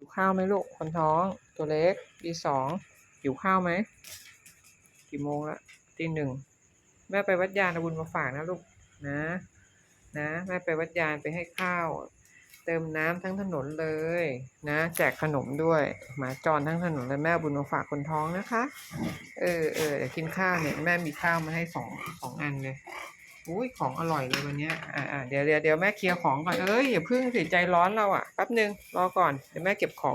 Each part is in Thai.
หิวข้าวไหมลูกคนท้องตัวเล็กปีสองหิวข้าวไหมกี่โมงละตีหนึ่งแม่ไปวัดยานเอาบุญมาฝากนะลูกนะ นะแม่ไปวัดยานไปให้ข้าว เติมน้ำทั้งถนนเลย นะ แจกขนมด้วยหมาจรทั้งถนนเลยแม่บุญมาฝากคนท้องนะคะ เออเออเดี๋ยวกินข้าวเนี่ยแม่มีข้าวมาให้สองสองอันเลย อุ้ยของอร่อยเลยวันนี้อ่าอ่าเดี๋ยวเดี๋ยวเดี๋ยวแม่เคลียร์ของก่อน เอ้ยอย่าเพิ่งสิใจร้อนเราอะแป๊บนึงรอก่อนเดี๋ยวแม่เก็บของ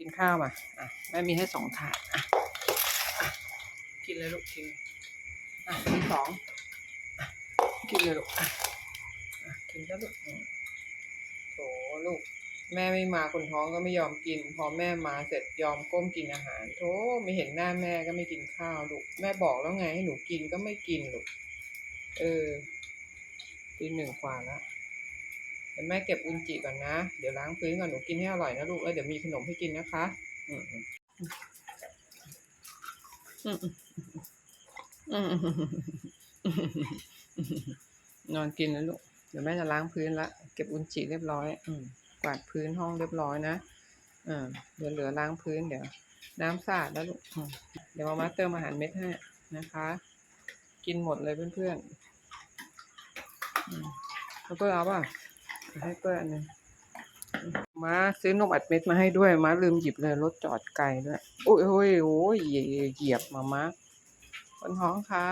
กินข้าวมาอะแม่มีให้สองถาดอะกินเลยลูกกินอะมีสองอะกินเลยลูกอะกินแล้วลูกอืมโถลูก แม่ไม่มาคนท้องก็ไม่ยอมกิน พอแม่มาเสร็จยอมก้มกินอาหารโธ่ไม่เห็นหน้าแม่ก็ไม่กินข้าวลูกแม่บอกแล้วไงให้หนูกินก็ไม่กินลูก เออตีหนึ่งกว่าแล้วเดี๋ยวแม่เก็บอุนจิก่อนนะ เดี๋ยวล้างพื้นก่อนหนูกินให้อร่อยนะลูกแล้วเดี๋ยวมีขนมให้กินนะคะ อืมนอนกินแล้วลูก เดี๋ยวแม่จะล้างพื้นละ เก็บอุนจิเรียบร้อย อืมกวาดพื้นห้องเรียบร้อยนะอ่าเดี๋ยวเหลือล้างพื้นเดี๋ยว น้ำสะอาดแล้วลูก เดี๋ยวมามาเติมอาหารเม็ดให้นะคะ กินหมดเลยเพื่อนๆ แล้วเปิ้ลเอาป่ะให้เปิ้ลอันหนึงมาซื้อนมอัดเม็ดมาให้ด้วยมาลืมหยิบเลยรถจอดไกลด้วยโอ้ยโอ้ยโอ้ยเหยียเหยียบมามาคนท้องค่ะ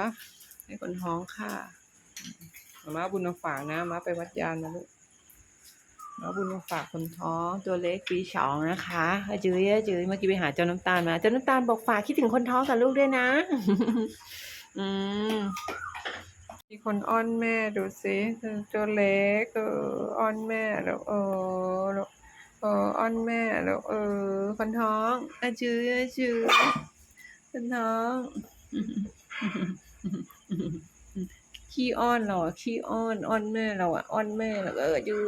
ให้คนท้องค่ะมามาบุญมาฝากนะมาไปวัดยานนะลูกน้องบุญมาฝากคนท้องตัวเล็กปีสองนะคะจุ้ยอจุ้ยเมื่อกี้ไปหาเจ้าน้ำตาลมาเจ้าน้ำตาลบอกฝากคิดถึงคนท้องกับลูกด้วยนะ อืม มีคนอ้อนแม่ดูสิตัวเล็กเอออ้อนแม่แล้วเออแล้วเอออ้อนแม่แล้วเออคนท้องอาจุ้ยอาจุ้ยคนท้องขี้อ้อนเราอะขี้อ้อนอ้อนแม่เราอะอ้อนแม่เราเออยื้อ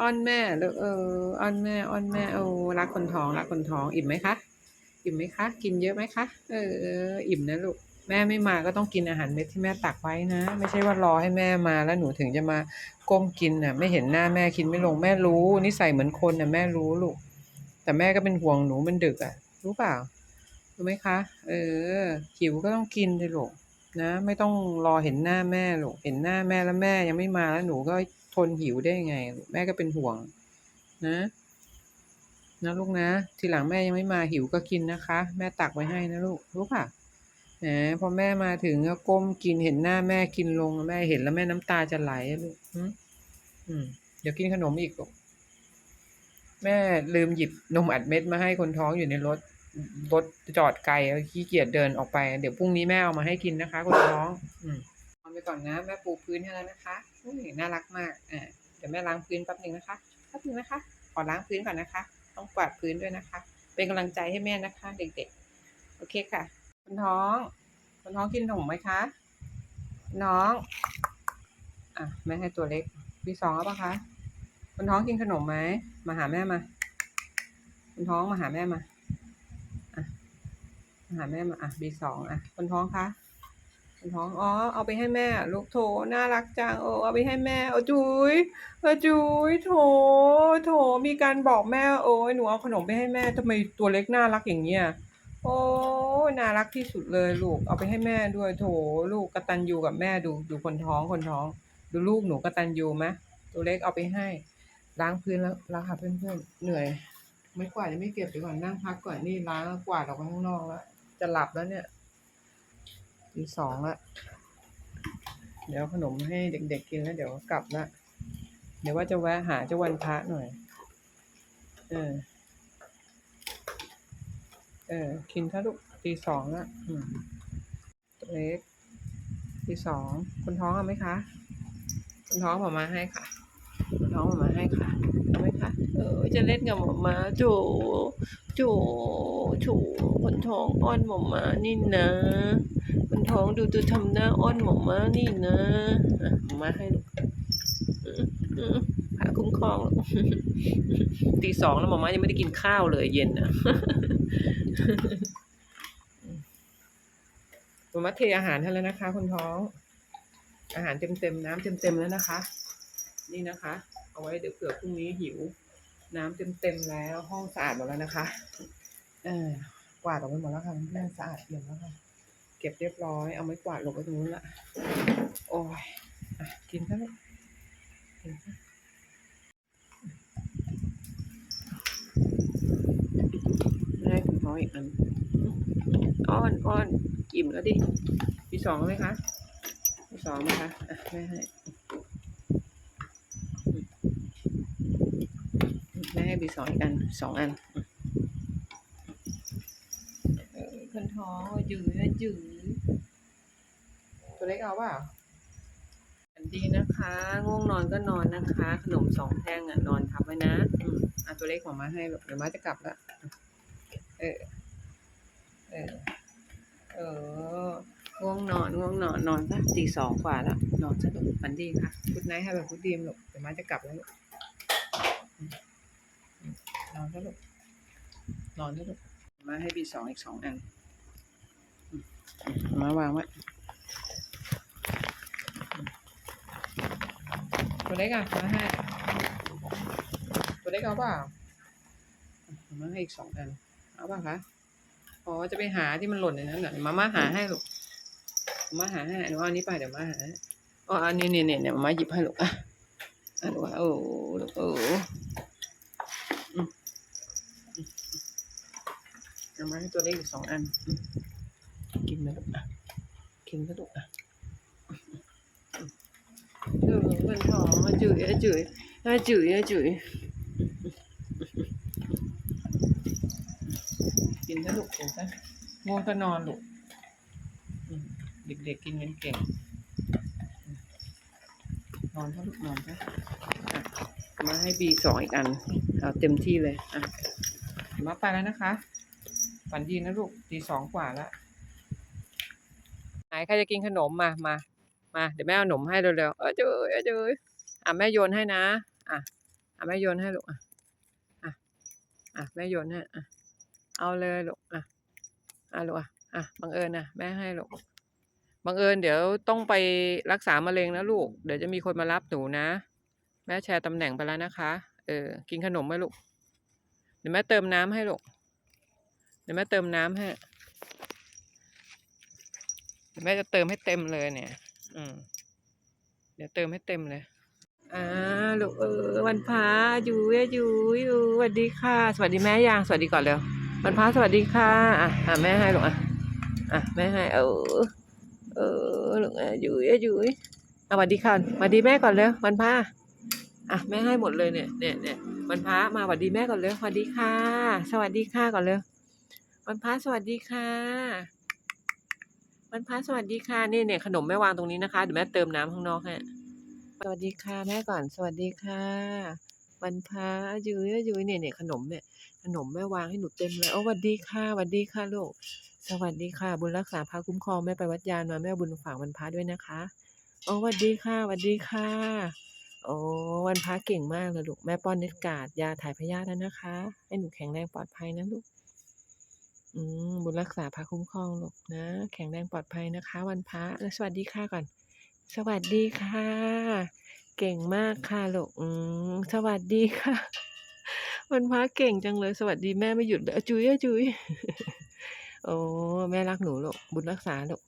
อ้อนแม่แล้วเอออ้อนแม่อ้อนแม่โอ้รักคนท้องรักคนท้องอิ่มไหมคะอิ่มไหมคะ กินเยอะไหมคะเอออิ่มนะลูก แม่ไม่มาก็ต้องกินอาหารเม็ดที่แม่ตักไว้นะ ไม่ใช่ว่ารอให้แม่มาแล้วหนูถึงจะมาก้มกินน่ะ ไม่เห็นหน้าแม่กินไม่ลงแม่รู้นิสัยเหมือนคนน่ะแม่รู้ลูกแต่แม่ก็เป็นห่วงหนูมันดึกอะ รู้เปล่ารู้ไหมคะ เออหิวก็ต้องกินเลยลูกนะ ไม่ต้องรอเห็นหน้าแม่หรอกเห็นหน้าแม่แล้วแม่ยังไม่มาแล้วหนูก็ทนหิวได้ยังไง แม่ก็เป็นห่วง นะนะลูกนะ ทีหลังแม่ยังไม่มาหิวก็กินนะคะ แม่ตักไว้ให้นะลูกรู้ป่ะ แหมพอแม่มาถึงก็ก้มกินเห็นหน้าแม่กินลงแม่เห็นแล้วแม่น้ำตาจะไหลลูกอืมอืมเดี๋ยวกินขนมอีกลูกแม่ลืมหยิบนมอัดเม็ดมาให้คนท้องอยู่ในรถรถจอดไกลขี้เกียจเดินออกไป เดี๋ยวพรุ่งนี้แม่เอามาให้กินนะคะคุณน้อง อืมนอนไปก่อนนะแม่ปูพื้นให้แล้วนะคะอุ้ยน่ารักมากอ่าเดี๋ยวแม่ล้างพื้นแป๊บหนึ่งนะคะแป๊บหนึ่งนะคะขอล้างพื้นก่อนนะคะ ต้องกวาดพื้นด้วยนะคะ เป็นกำลังใจให้แม่นะคะ เด็กๆ โอเคค่ะ คุณท้องคุณท้องกินขนมไหมคะน้องอะแม่ให้ตัวเล็กพี่สองแล้วปะคะคุณท้องกินขนมไหมมาหาแม่มาคุณท้องมาหาแม่มามาหาแม่มาอะบีสองอะคนท้องคะคนท้องอ๋อเอาไปให้แม่ลูกโถน่ารักจังเออเอาไปให้แม่เอาจุ๋ยเออจุ๋ยโถโถมีการบอกแม่โอ้ยหนูเอาขนมไปให้แม่ทำไมตัวเล็กน่ารักอย่างเงี้ยโอ้ ยน่ารักที่สุดเลยลูกเอาไปให้แม่ด้วยโถลูกกระตัญญูกับแม่ดูดูคนท้องคนท้อง ดูลูกหนูกระตัญญูไหมตัวเล็กเอาไปให้ล้างพื้นแล้วแล้วค่ะเพื่อนๆเหนื่อย ไม่กวาดยังไม่เก็บไปก่อนนั่งพักก่อนนี่ล้างกวาดออกไปข้างนอกแล้วจะหลับแล้วเนี่ยตีสองละเดี๋ยวขนมให้เด็กๆกินแล้วเดี๋ยวกลับละเดี๋ยวว่าจะแวะหาเจ้าวันพระหน่อย เออ เออกินถ้าลูก ตีสองละอืมตัวเล็กตีสองคนท้องเอาไหมคะคนท้องหมอมาให้ค่ะคนท้องหมอมาให้ค่ะเอาไหมคะเออจะเล่นกับหมอมาจโจโจคนท้องอ้อนหมอมานี่นะคนท้องดูตัวทำหน้าอ้อนหมอมานี่นะหมอมาให้ลูกอืมอืมพระคุ้มครองตีสองแล้วหมอมายังไม่ได้กินข้าวเลยเย็นนะ หมอมาเทอาหารให้แล้วนะคะคุณท้อง อาหารเต็มๆน้ำเต็มๆแล้วนะคะ นี่นะคะ เอาไว้เดี๋ยวเผื่อพรุ่งนี้หิว น้ำเต็มๆแล้วห้องสะอาดหมดแล้วนะคะ เออกวาดออกไปหมดแล้วค่ะเพื่อนๆสะอาดเอี่ยมแล้วค่ะเก็บเรียบร้อยเอาไม้กวาดหลบไว้ตรงนู้นละโอ้ยอกินซะลูกกินซะไม่ได้คุณพ่ออีกอันอ้อนอ้อน อิ่มแล้วดิ มีสองไหมคะ มีสองไหมคะอะแม่ให้แม่ให้บีสองอีกอันสองอันเออคนท้องยืดยืดตัวเล็กเอาเปล่าฝันดีนะคะ ง่วงนอนก็นอนนะคะ ขนมสองแท่งอะนอนทับไว้นะอืมอะตัวเล็กของมาให้ลูกเดี๋ยวมาจะกลับละเออ เออ เออง่วงนอนง่วงนอนนอนสักตีสองกว่าแล้ว นอนสนุกฝันดีค่ะพุดไนท์ให้แบบพุดดีมลูกเดี๋ยวมาจะกลับแล้วลูกอืมอืมนอนซะลูกนอนซะลูกมาให้บีสองอีกสองอันมาวางไว้ตัวเล็กอะมาให้ตัวเล็กเอาเปล่าอืมมาให้อีกสองอันเอาเปล่าคะ อ๋อจะไปหาที่มันหล่นในนั้นน่ะมาม่าหาให้ลูกมาหาให้หนูเอาอันนี้ไปเดี๋ยวมาหาอ๋ออันนี้เนี่ยเนี่ยเนี่ยมาหยิบให้ลูกอะอะลูกอะโอ้ลูกโอ้อืมอืมเอามาให้ตัวเล็กอีกสองอัน กินไหมลูกอะกินก็ลูกอะเออมันท้องอะจุ๋ยอะจุ๋ยอะจุ๋ยอะจุ๋ย นซะลูกกินซะง่วงก็นอนลูกเด็กๆกินกันเก่งนอนเถอะลูกนอนเถอะอะมาให้บีสองอีกอันเอาเต็มที่เลยอะมาไปแล้วนะคะฝันดีนะลูกตีสองกว่าแล้วไหนใครจะกินขนมมามามา เดี๋ยวแม่เอาขนมให้เร็วๆเออเจอเออเจออะแม่โยนให้นะ อะอะแม่โยนให้ลูกอะอะอะแม่โยนให้อะ เอาเลยลูกอะอะลูกอะอะบังเอิญนะแม่ให้ลูกบังเอิญเดี๋ยวต้องไปรักษามะเร็งนะลูก เดี๋ยวจะมีคนมารับหนูนะ แม่แชร์ตำแหน่งไปแล้วนะคะ เออ กินขนมไหมลูก เดี๋ยวแม่เติมน้ำให้ลูก เดี๋ยวแม่เติมน้ำให้ เดี๋ยวแม่จะเติมให้เต็มเลยเนี่ย อืม เดี๋ยวเติมให้เต็มเลย อ่า ลูกเออวันพาอยู่อยู่อยู่สวัสดีค่ะ สวัสดีแม่ยังสวัสดีก่อนเร็ว วันพาสวัสดีค่ะอะอะแม่ให้หลูกอะอะแม่ให้เออเออหลูกอะอยู่เอยอยู่อะสวัสดีค่ะสวัสดีแม่ก่อนเร็ววันพาอะแม่ให้หมดเลยเนี่ยเนี่ยเนี่ยวันพามาสวัสดีแม่ก่อนเร็วสวัสดีค่ะ สวัสดีค่ะก่อนเร็ววันพาสวัสดีค่ะวันพาสวัสดีค่ะนี่เนี่ยขนมแม่วางตรงนี้นะคะเดี๋ยวแม่เติมน้ำข้างนอกให้สวัสดีค่ะแม่ก่อนสวัสดีค่ะ วันพาอยู่เอยอยู่เนี่ยเนี่ยขนมเนี่ยขนมแม่วางให้หนูเต็มเลยโอ้สวัสดีค่ะสวัสดีค่ะลูกสวัสดีค่ะ บุญรักษาพาคุ้มครองแม่ไปวัดยานมาแม่บุญฝากวันพระด้วยนะคะโอ้สวัสดีค่ะสวัสดีค่ะโอ้วันพระเก่งมากเลยลูกแม่ป้อนน็ตกาดยาถ่ายพยาธิแล้วนะคะ ให้หนูแข็งแรงปลอดภัยนะลูกอืมบุญรักษาพาคุ้มครองลูกนะ แข็งแรงปลอดภัยนะคะ วันพระแล้วสวัสดีค่ะก่อน สวัสดีค่ะ เก่งมากค่ะลูกอืมสวัสดีค่ะ วันพระเก่งจังเลย สวัสดีแม่ไม่หยุดเลยจุยอะจุยโอ้แม่รักหนูลูกบุญรักษาลูก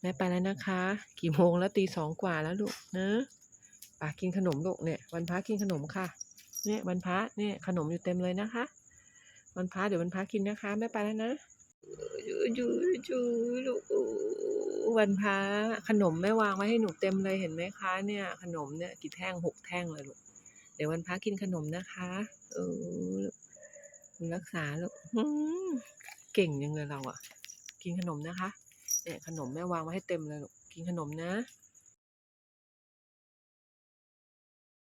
แม่ไปแล้วนะคะ กี่โมงแล้วตีสองกว่าแล้วลูกนะปากินขนมลูกเนี่ย วันพระกินขนมค่ะ เนี่ยวันพระเนี่ยขนมอยู่เต็มเลยนะคะ วันพระเดี๋ยววันพระกินนะคะแม่ไปแล้วนะจูจูจูลูก วันพระขนมแม่วางไว้ให้หนูเต็มเลยเห็นไหมคะ เนี่ย ขนมเนี่ยกี่แท่งหกแท่งเลยลูกเดี๋ยววันพระกินขนมนะคะเออรักษาลูกเก่งยังเลยเราอะ กินขนมนะคะเนี่ยขนมแม่วางไว้ให้เต็มเลยลูกกินขนมนะ